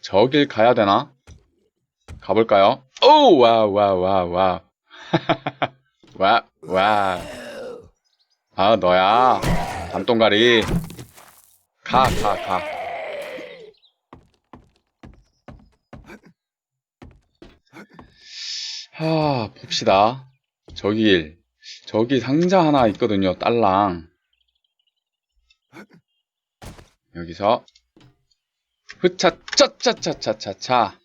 저길 가야 되나? 가볼까요? 오, 와, 와, 와, 와. 와, 와. 아, 너야. 담똥가리. 가, 가, 가. 하, 봅시다. 저길, 저기 상자 하나 있거든요, 딸랑. 여기서, 흐차, 차차차차차차.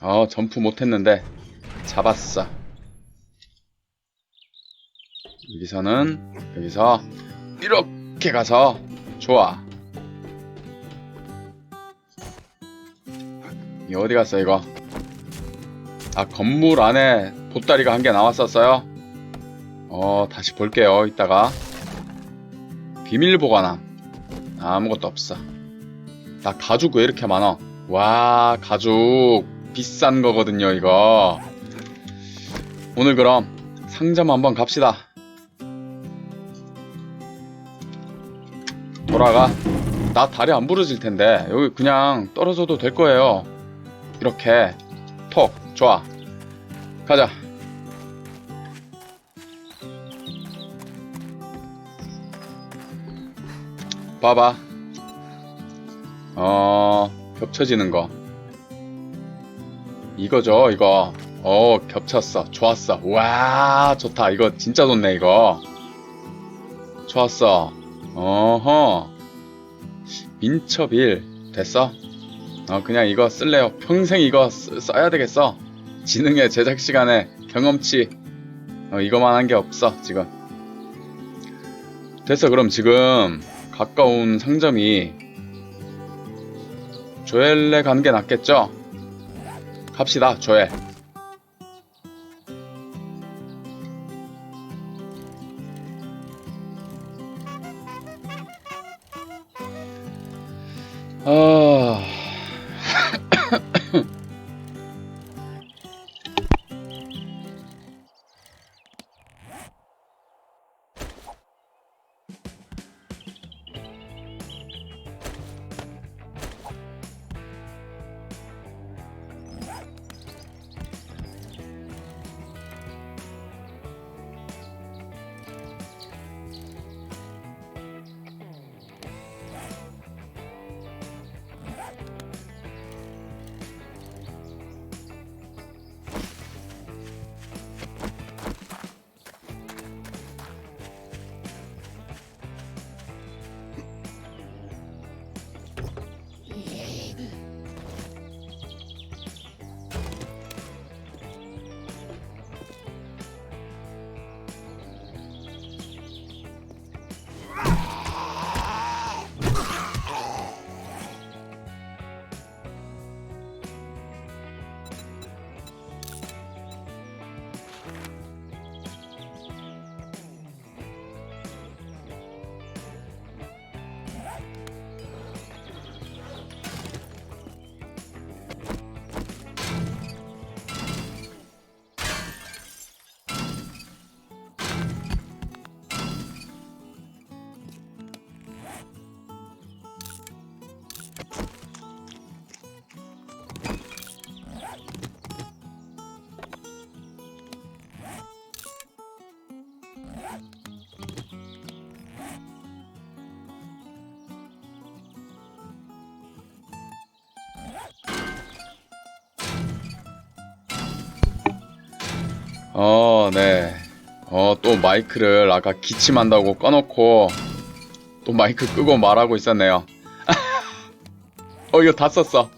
어, 점프 못했는데, 잡았어. 여기서는, 여기서, 이렇게 가서, 좋아. 이 어디 갔어, 이거? 아, 건물 안에 보따리가 한 개 나왔었어요? 어, 다시 볼게요, 이따가. 비밀 보관함. 아무것도 없어. 나 가죽 왜 이렇게 많아? 와, 가죽. 비싼 거거든요, 이거. 오늘 그럼 상점 한번 갑시다. 돌아가. 나 다리 안 부러질 텐데, 여기 그냥 떨어져도 될 거예요. 이렇게. 톡. 좋아. 가자. 봐봐. 어, 겹쳐지는 거. 이거죠, 이거. 어, 겹쳤어. 좋았어. 와, 좋다. 이거 진짜 좋네, 이거. 좋았어. 어허. 민첩일. 됐어? 어, 그냥 이거 쓸래요. 평생 이거 쓰, 써야 되겠어. 지능의 제작 시간에 경험치. 어, 이거만 한 게 없어, 지금. 됐어, 그럼 지금 가까운 상점이 조엘에 가는 게 낫겠죠? 갑시다, 조엘. 네. 어, 또 마이크를 아까 기침한다고 꺼놓고 또 마이크 끄고 말하고 있었네요. 어, 이거 다 썼어.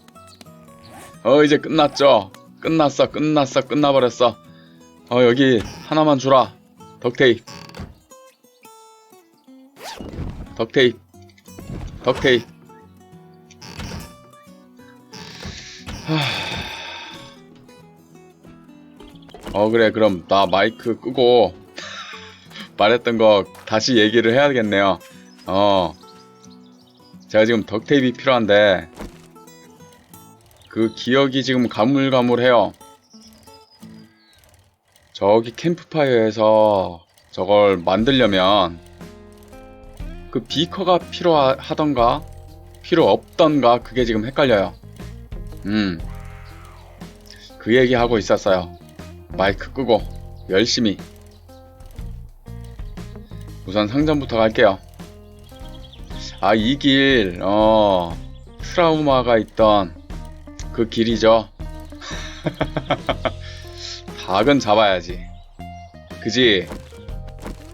어, 이제 끝났죠? 끝났어, 끝났어, 끝나버렸어. 어, 여기 하나만 주라. 덕테이프. 덕테이프. 덕테이 어 그래 그럼 나 마이크 끄고 말했던 거 다시 얘기를 해야겠네요 어 제가 지금 덕테이프 필요한데 그 기억이 지금 가물가물해요 저기 캠프파이어에서 저걸 만들려면 그 비커가 필요하던가 필요 없던가 그게 지금 헷갈려요 음. 그 얘기 하고 있었어요. 마이크 끄고 열심히. 우선 상점부터 갈게요. 아, 이 길, 어, 트라우마가 있던 그 길이죠. 닭은 잡아야지. 그지?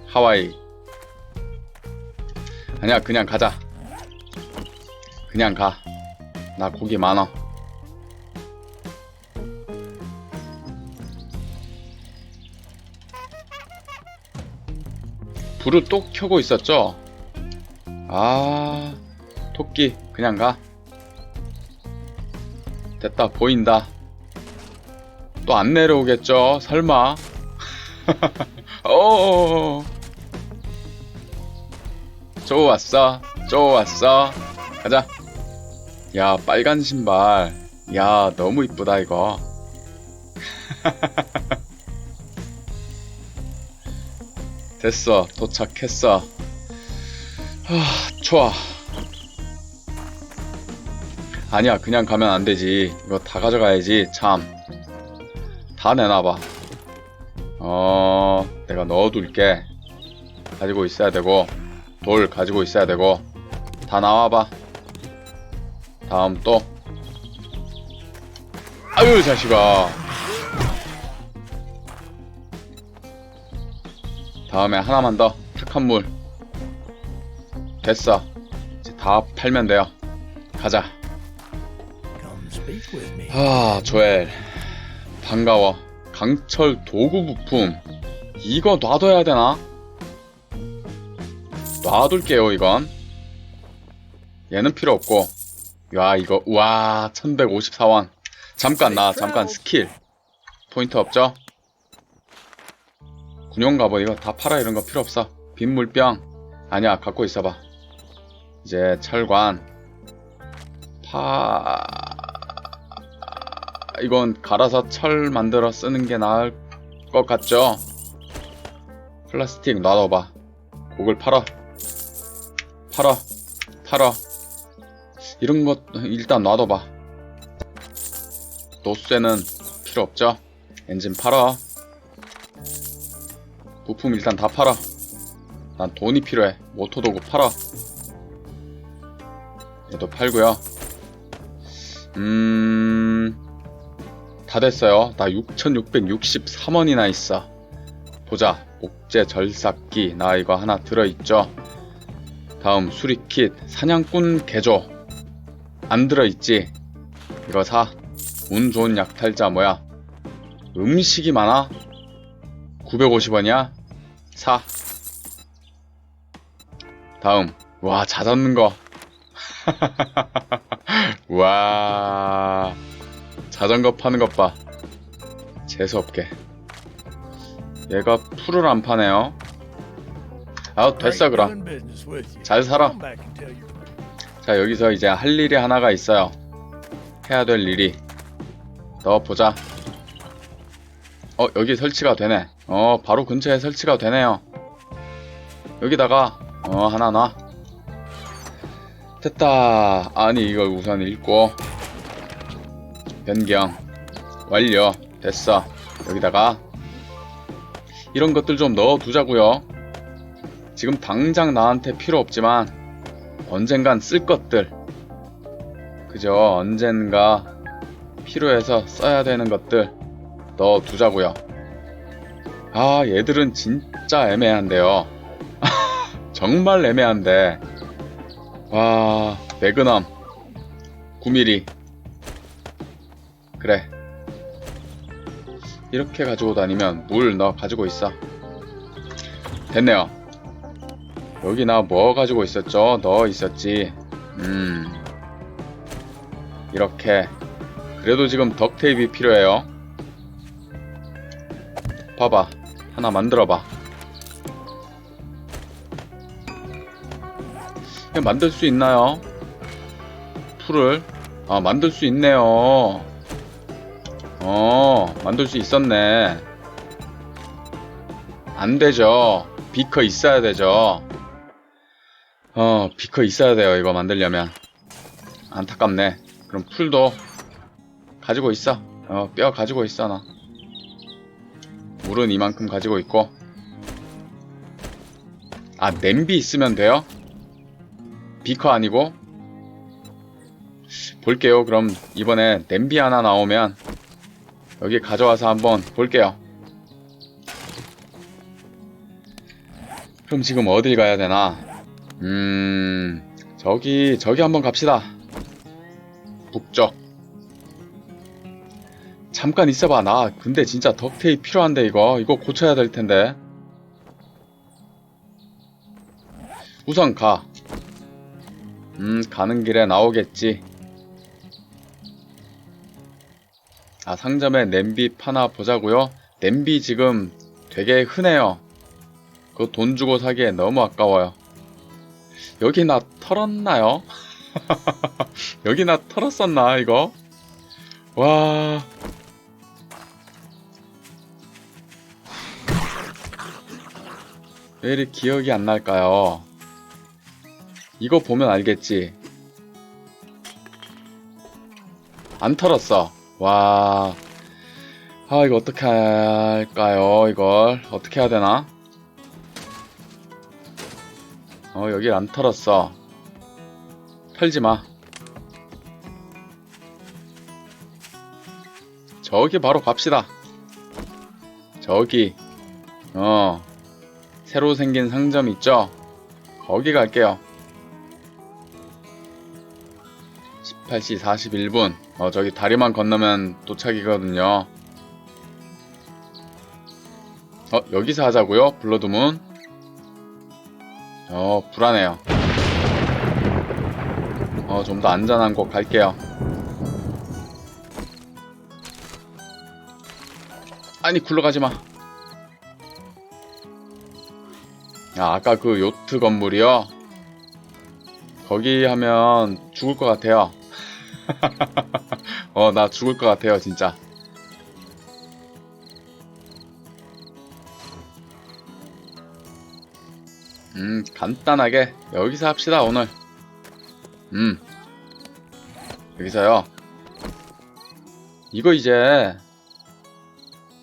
하와이. 아니야, 그냥 가자. 그냥 가. 나 고기 많아. 불을 또 켜고 있었죠? 아, 토끼, 그냥 가. 됐다, 보인다. 또 안 내려오겠죠? 설마. 어. 좋았어, 좋았어. 가자. 야, 빨간 신발. 야, 너무 이쁘다, 이거. 됐어, 도착했어. 하, 좋아. 아니야, 그냥 가면 안 되지. 이거 다 가져가야지, 참. 다 내놔봐. 어, 내가 넣어둘게. 가지고 있어야 되고, 돌 가지고 있어야 되고, 다 나와봐. 다음 또. 아유, 자식아. 다음에 하나만 더. 착한 물. 됐어. 이제 다 팔면 돼요. 가자. 아, 조엘. 반가워. 강철 도구 부품. 이거 놔둬야 되나? 놔둘게요, 이건. 얘는 필요 없고. 야, 이거, 와, 1154원. 잠깐, 나, 잠깐, 스킬. 포인트 없죠? 군용 갑옷, 이거 다 팔아, 이런 거 필요 없어. 빗물병. 아니야, 갖고 있어봐. 이제 철관. 파, 이건 갈아서 철 만들어 쓰는 게 나을 것 같죠? 플라스틱 놔둬봐. 곡을 팔아. 팔아. 팔아. 이런 것 일단 놔둬봐. 노쇠는 필요 없죠? 엔진 팔아. 부품 일단 다 팔아. 난 돈이 필요해. 모터 도구 팔아. 얘도 팔고요. 음... 다 됐어요. 나 6663원이나 있어. 보자. 목재 절삭기. 나 이거 하나 들어있죠? 다음 수리킷. 사냥꾼 개조. 안 들어있지? 이거 사. 운 좋은 약탈자 뭐야? 음식이 많아? 950원이야? 사. 다음. 와, 자전는 거. 와. 자전거 파는 것 봐. 재수없게. 얘가 풀을 안 파네요. 아, 됐어, 그럼. 잘 살아. 자, 여기서 이제 할 일이 하나가 있어요. 해야 될 일이. 넣어보자. 어, 여기 설치가 되네. 어, 바로 근처에 설치가 되네요. 여기다가, 어, 하나 놔. 됐다. 아니, 이걸 우선 읽고. 변경. 완료. 됐어. 여기다가. 이런 것들 좀 넣어두자고요 지금 당장 나한테 필요 없지만, 언젠간 쓸 것들. 그죠? 언젠가 필요해서 써야 되는 것들 넣어 두자고요. 아, 얘들은 진짜 애매한데요. 정말 애매한데. 와, 매그넘 9mm. 그래. 이렇게 가지고 다니면 물 너 가지고 있어. 됐네요. 여기 나 뭐 가지고 있었죠? 넣어 있었지. 음. 이렇게. 그래도 지금 덕테이프 필요해요. 봐봐. 하나 만들어봐. 이거 만들 수 있나요? 풀을? 아, 만들 수 있네요. 어, 만들 수 있었네. 안 되죠. 비커 있어야 되죠. 어, 비커 있어야 돼요. 이거 만들려면. 안타깝네. 그럼 풀도 가지고 있어. 어, 뼈 가지고 있어, 너. 물은 이만큼 가지고 있고. 아, 냄비 있으면 돼요? 비커 아니고? 볼게요. 그럼 이번에 냄비 하나 나오면 여기 가져와서 한번 볼게요. 그럼 지금 어딜 가야 되나? 음, 저기, 저기 한번 갑시다. 북쪽. 잠깐 있어봐. 나 근데 진짜 덕테이 필요한데 이거. 이거 고쳐야 될 텐데. 우선 가. 음, 가는 길에 나오겠지. 아, 상점에 냄비 파나 보자고요? 냄비 지금 되게 흔해요. 그거 돈 주고 사기에 너무 아까워요. 여기 나 털었나요? 여기 나 털었었나, 이거? 와. 왜 이리 기억이 안 날까요? 이거 보면 알겠지. 안 털었어. 와. 아, 이거 어떻게 할까요? 이걸. 어떻게 해야 되나? 어, 여길 안 털었어. 털지 마. 저기 바로 갑시다. 저기. 어. 새로 생긴 상점 있죠? 거기 갈게요. 18시 41분. 어, 저기 다리만 건너면 도착이거든요. 어, 여기서 하자고요? 블러드문. 어, 불안해요. 어, 좀 더 안전한 곳 갈게요. 아니, 굴러가지 마. 아, 아까 그 요트 건물이요? 거기 하면 죽을 것 같아요. 어, 나 죽을 것 같아요, 진짜. 음, 간단하게 여기서 합시다, 오늘. 음. 여기서요. 이거 이제,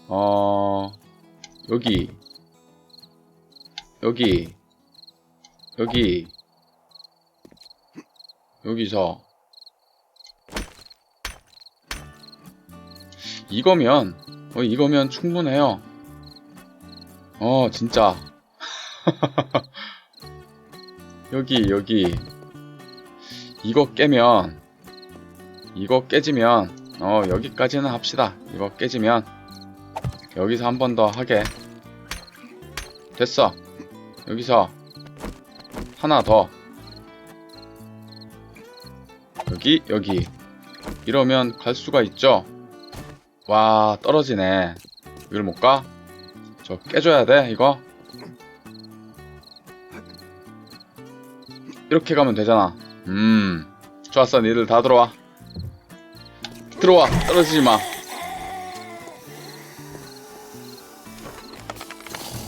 어, 여기, 여기, 여기, 여기서, 이거면, 어, 이거면 충분해요. 어, 진짜. 여기, 여기. 이거 깨면, 이거 깨지면, 어, 여기까지는 합시다. 이거 깨지면, 여기서 한 번 더 하게. 됐어. 여기서, 하나 더. 여기, 여기. 이러면 갈 수가 있죠? 와, 떨어지네. 이걸 못 가? 저 깨줘야 돼, 이거? 이렇게 가면 되잖아. 음, 좋았어. 니들 다 들어와. 들어와. 떨어지지 마.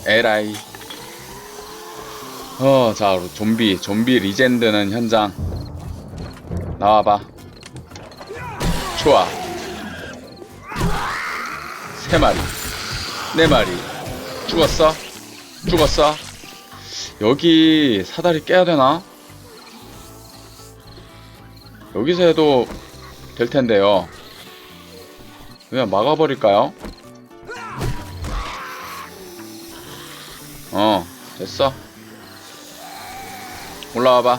에라이. 어, 자, 좀비, 좀비 리젠드는 현장. 나와봐. 좋아. 세 마리. 네 마리. 죽었어? 죽었어? 여기 사다리 깨야 되나? 여기서 해도 될 텐데요. 그냥 막아버릴까요? 어, 됐어. 올라와봐.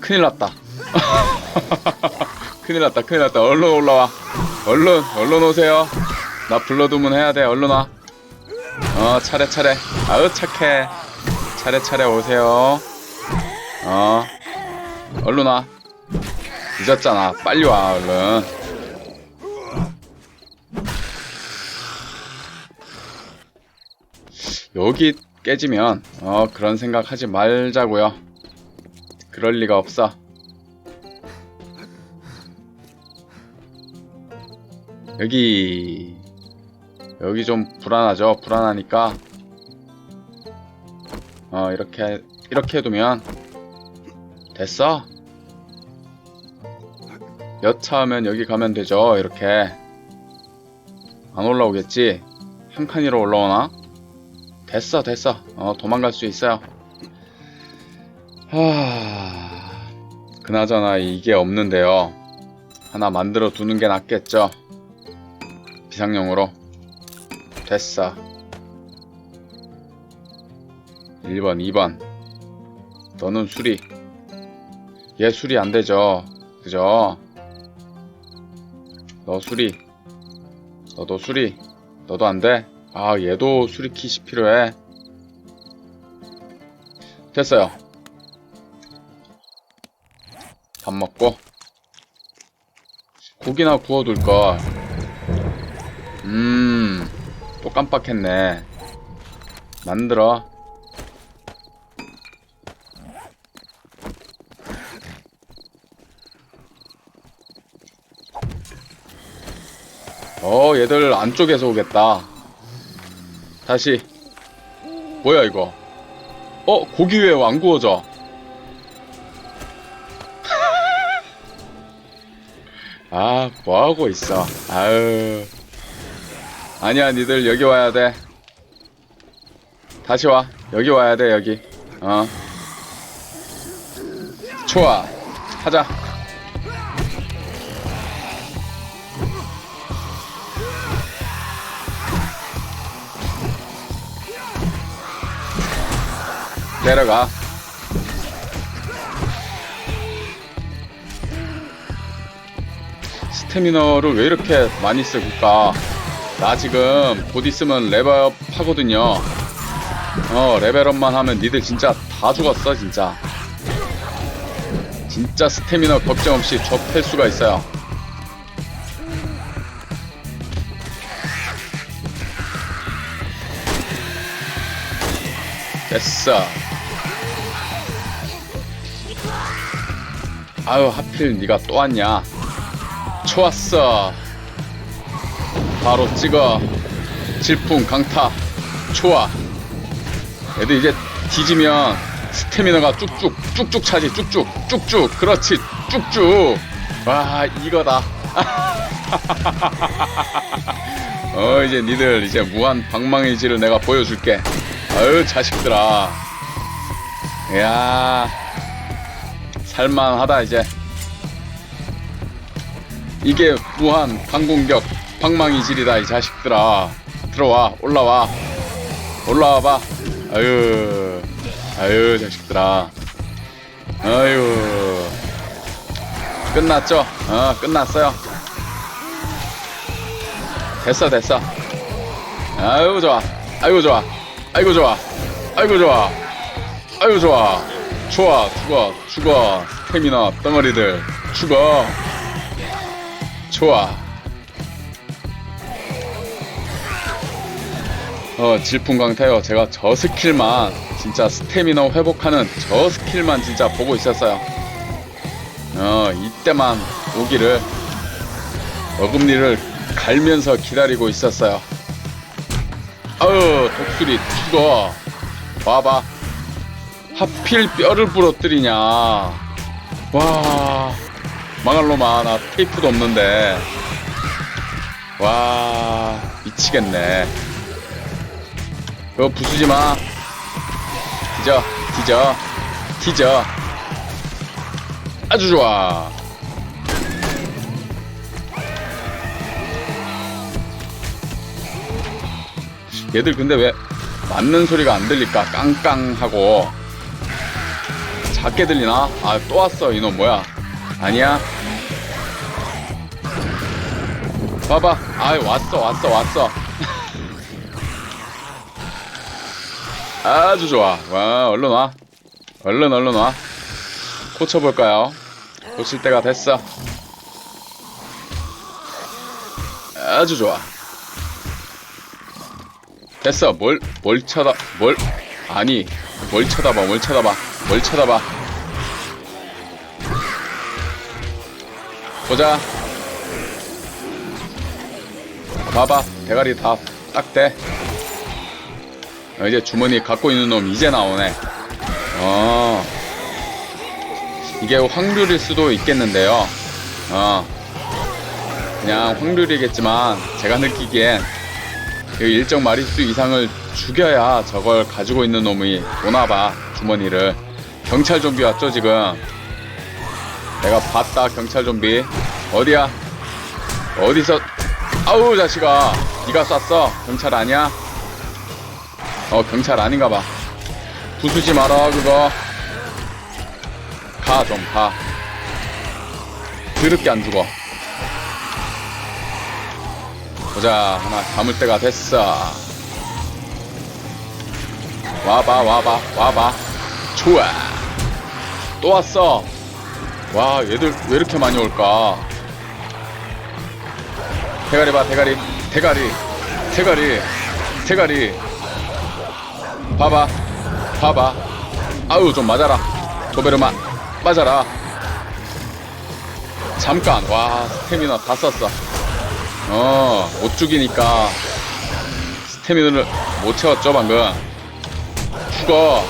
큰일 났다. 큰일 났다, 큰일 났다. 얼른 올라와. 얼른, 얼른 오세요. 나 불러두면 해야 돼. 얼른 와. 어, 차례차례. 아으, 착해. 차례차례 오세요. 어, 얼른 와. 늦었잖아. 빨리 와, 얼른. 여기 깨지면, 어, 그런 생각 하지 말자고요. 그럴 리가 없어. 여기, 여기 좀 불안하죠? 불안하니까, 어, 이렇게, 이렇게 해두면, 됐어? 여차하면 여기 가면 되죠. 이렇게. 안 올라오겠지? 한 칸이로 올라오나? 됐어, 됐어. 어, 도망갈 수 있어요. 하... 그나저나 이게 없는데요. 하나 만들어 두는 게 낫겠죠. 비상용으로. 됐어. 1번, 2번. 너는 수리. 얘 수리 안 되죠. 그죠? 너 수리. 너도 수리. 너도 안 돼? 아, 얘도 수리 킷이 필요해. 됐어요. 밥 먹고. 고기나 구워둘 걸. 음, 또 깜빡했네. 만들어. 어, 얘들 안쪽에서 오겠다. 다시. 뭐야, 이거? 어, 고기 왜 안 구워져? 아, 뭐하고 있어. 아유. 아니야, 니들 여기 와야 돼. 다시 와. 여기 와야 돼, 여기. 어. 좋아. 하자. 내려가. 스태미너를 왜 이렇게 많이 쓸까? 나 지금 곧 있으면 레벨업 하거든요. 어, 레벨업만 하면 니들 진짜 다 죽었어, 진짜. 진짜 스태미너 걱정 없이 접할 수가 있어요. 됐어. 아유 하필 네가 또 왔냐? 좋았어. 바로 찍어. 질풍 강타. 좋아. 애들 이제 뒤지면 스태미너가 쭉쭉 쭉쭉 차지 쭉쭉 쭉쭉 그렇지 쭉쭉. 와 이거다. 어 이제 니들 이제 무한 방망이질을 내가 보여줄게. 아유 자식들아. 야 살만하다 이제. 이게 무한 방공격 방망이질이다 이 자식들아. 들어와 올라와 올라와봐. 아유 아유 자식들아. 아유 끝났죠? 어 끝났어요. 됐어 됐어. 아유 좋아. 아이고 좋아. 아이고 좋아. 아이고 좋아. 아이고 좋아. 좋아. 죽어. 죽어. 스태미너 덩어리들. 죽어. 좋아. 어, 질풍광태요. 제가 저 스킬만, 진짜 스태미너 회복하는 저 스킬만 진짜 보고 있었어요. 어, 이때만 오기를, 어금니를 갈면서 기다리고 있었어요. 아유, 독수리 죽어. 봐봐. 하필 뼈를 부러뜨리냐. 와, 망할 놈아. 나 테이프도 없는데. 와, 미치겠네. 그거 부수지 마. 뒤져, 뒤져, 뒤져. 아주 좋아. 얘들 근데 왜 맞는 소리가 안 들릴까? 깡깡하고. 작게 들리나? 아, 또 왔어. 이놈 뭐야? 아니야? 봐봐. 아, 왔어, 왔어, 왔어. 아주 좋아. 와, 얼른 와. 얼른, 얼른 와. 고쳐볼까요? 고칠 때가 됐어. 아주 좋아. 됐어. 뭘, 뭘 쳐다, 뭘, 아니, 뭘 쳐다봐, 뭘 쳐다봐, 뭘 쳐다봐. 보자. 봐봐. 대가리 다딱 돼. 어, 이제 주머니 갖고 있는 놈 이제 나오네. 어. 이게 확률일 수도 있겠는데요. 어. 그냥 확률이겠지만 제가 느끼기엔 그 일정 마리수 이상을 죽여야 저걸 가지고 있는 놈이 오나봐 주머니를 경찰 좀비 왔죠 지금? 내가 봤다 경찰 좀비. 어디야? 어디서? 아우 자식아. 네가 쐈어? 경찰 아니야? 어 경찰 아닌가 봐. 부수지 마라 그거. 가 좀가. 드럽게 안 죽어. 보자 하나 감을 때가 됐어. 와봐 와봐 와봐. 좋아 또 왔어. 와 얘들 왜 이렇게 많이 올까? 대가리 봐 대가리. 대가리. 대가리. 대가리. 봐봐. 봐봐. 아유 좀 맞아라. 도베르만 맞아라. 잠깐. 와 스태미너 다 썼어. 어 못 죽이니까 스태미너를 못 채웠죠 방금. 죽어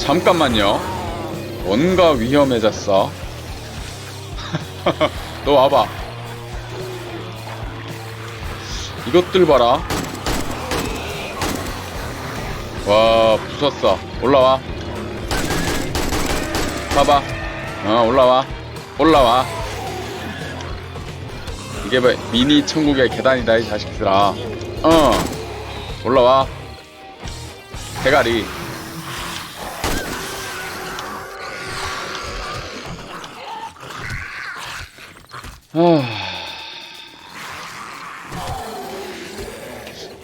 잠깐만요. 뭔가 위험해졌어. 너 와봐. 이것들 봐라. 와 부쉈어. 올라와. 봐봐. 어 올라와. 올라와. 이게 뭐 미니 천국의 계단이다 이 자식들아. 어. 올라와. 대가리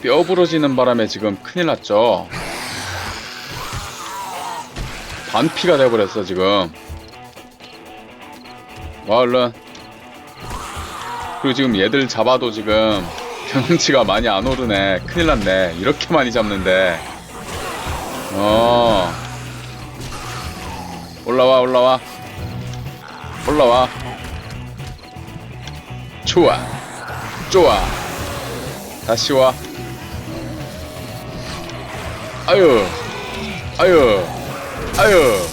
뼈 부러지는 바람에 지금 큰일 났죠. 반피가 돼버렸어 지금. 와 얼른. 그리고 지금 얘들 잡아도 지금 경험치가 많이 안 오르네. 큰일 났네. 이렇게 많이 잡는데. 어. 올라와 올라와. 올라와. 좋아. 좋아. 다시 와. 아유. 아유. 아유.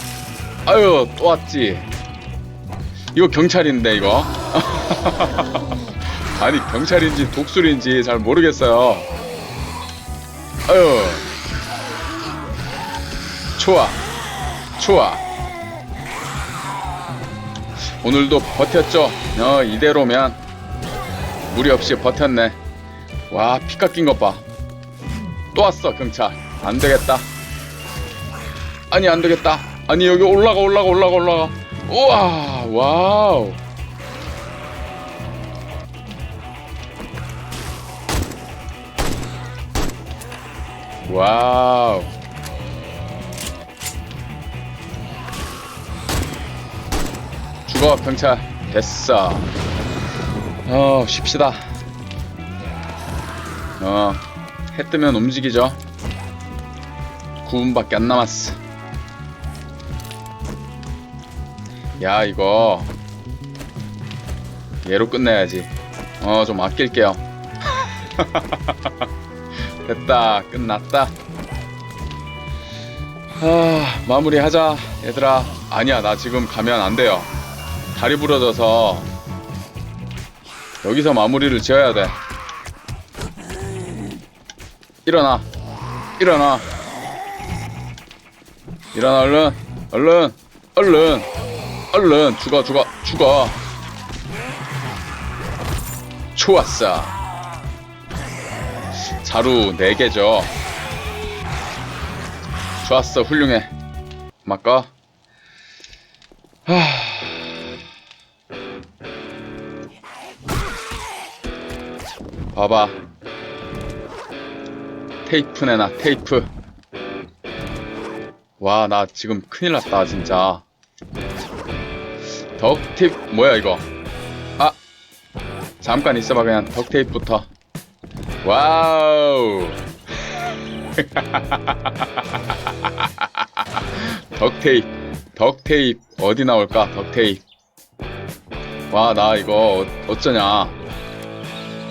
아유, 또 왔지. 이거 경찰인데, 이거. 아니, 경찰인지 독수리인지 잘 모르겠어요. 아유. 좋아. 좋아. 오늘도 버텼죠? 어, 이대로면 무리 없이 버텼네. 와, 피 깎인 것 봐. 또 왔어, 경찰. 안 되겠다. 아니, 안 되겠다. 아니, 여기 올라가, 올라가, 올라가, 올라가. 우와, 와우. 와우. 죽어, 경찰. 됐어. 어, 쉽시다. 어, 해 뜨면 움직이죠. 9분밖에 안 남았어. 야, 이거. 얘로 끝내야지. 어, 좀 아낄게요. 됐다. 끝났다. 아, 마무리하자. 얘들아. 아니야, 나 지금 가면 안 돼요. 다리 부러져서 여기서 마무리를 지어야 돼. 일어나. 일어나. 일어나, 얼른. 얼른. 얼른. 얼른. 죽어, 죽어, 죽어. 좋았어. 자루 4개죠. 좋았어, 훌륭해. 막까 하... 봐봐. 테이프 내놔, 테이프. 와, 나 지금 큰일 났다, 진짜. 덕테이프, 뭐야, 이거. 아! 잠깐 있어봐, 그냥 덕테이프부터. 와우! 덕테이프, 덕테이프, 어디 나올까, 덕테이프. 와, 나 이거 어- 어쩌냐.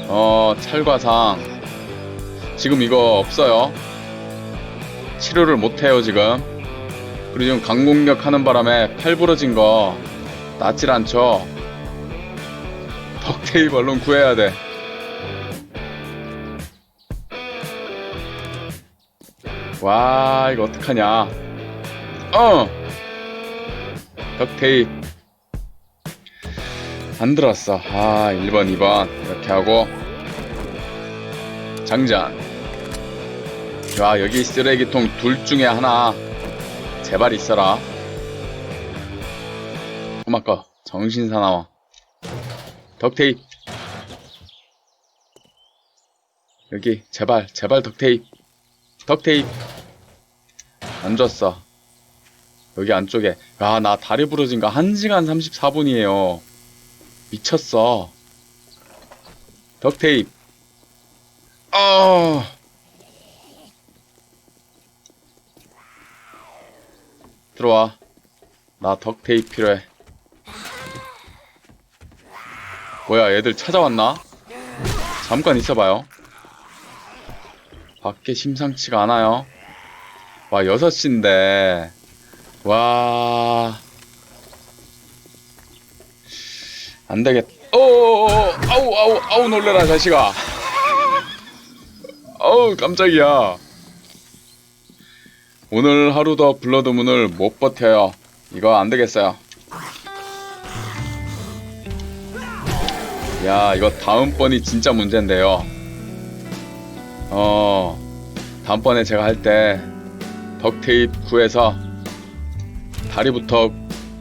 어, 찰과상. 지금 이거 없어요. 치료를 못해요, 지금. 그리고 지금 강공격 하는 바람에 팔 부러진 거 낫질 않죠. 덕테이프 얼른 구해야 돼. 와, 이거 어떡하냐. 어! 덕테이프. 안 들었어. 아, 1번, 2번. 이렇게 하고. 장전. 야, 여기 쓰레기통 둘 중에 하나. 제발 있어라. 꼬마꺼, 정신 사나워. 덕테이프. 여기, 제발, 제발 덕테이프. 덕테이프. 안 줬어. 여기 안쪽에. 야, 나 다리 부러진 거 1시간 34분이에요. 미쳤어. 덕테이프. 어. 들어와. 나 덕테이프 필요해. 뭐야, 얘들 찾아왔나? 잠깐 있어봐요. 밖에 심상치가 않아요. 와, 6시인데. 와. 안 되겠. 어, 아우, 아우, 아우, 놀래라, 자식아. 어우, 깜짝이야. 오늘 하루 더 블러드문을 못 버텨요. 이거 안 되겠어요. 야, 이거 다음번이 진짜 문제인데요. 어, 다음번에 제가 할 때 덕테이프 구해서 다리부터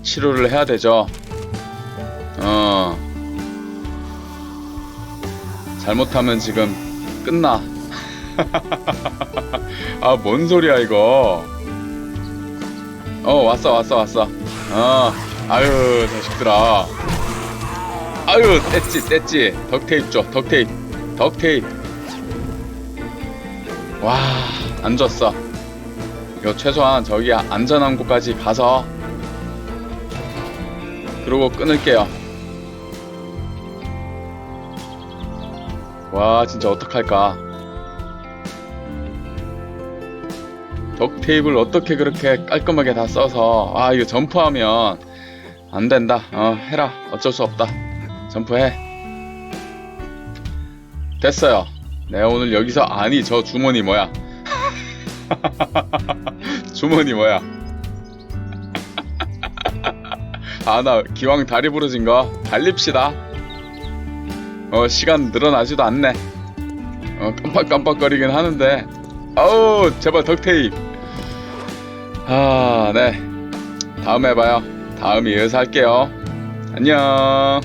치료를 해야 되죠. 어, 잘못하면 지금 끝나. 아, 뭔 소리야, 이거. 어, 왔어, 왔어, 왔어. 어, 아유, 자식들아. 아유, 뗐지, 뗐지. 덕테이프 줘, 덕테이프. 덕테이프. 와, 안 줬어. 이거 최소한 저기 안전한 곳까지 가서 그러고 끊을게요. 와, 진짜 어떡할까. 덕 테이프를 어떻게 그렇게 깔끔하게 다 써서 아 이거 점프하면 안 된다. 어 해라. 어쩔 수 없다. 점프해. 됐어요. 내가 오늘 여기서 아니 저 주머니 뭐야? 주머니 뭐야? 아 나 기왕 다리 부러진 거 달립시다 어 시간 늘어나지도 않네 어 깜빡깜빡거리긴 하는데 아우 제발 덕테이프 아, 네. 다음에 봐요. 다음 이어서 할게요. 안녕.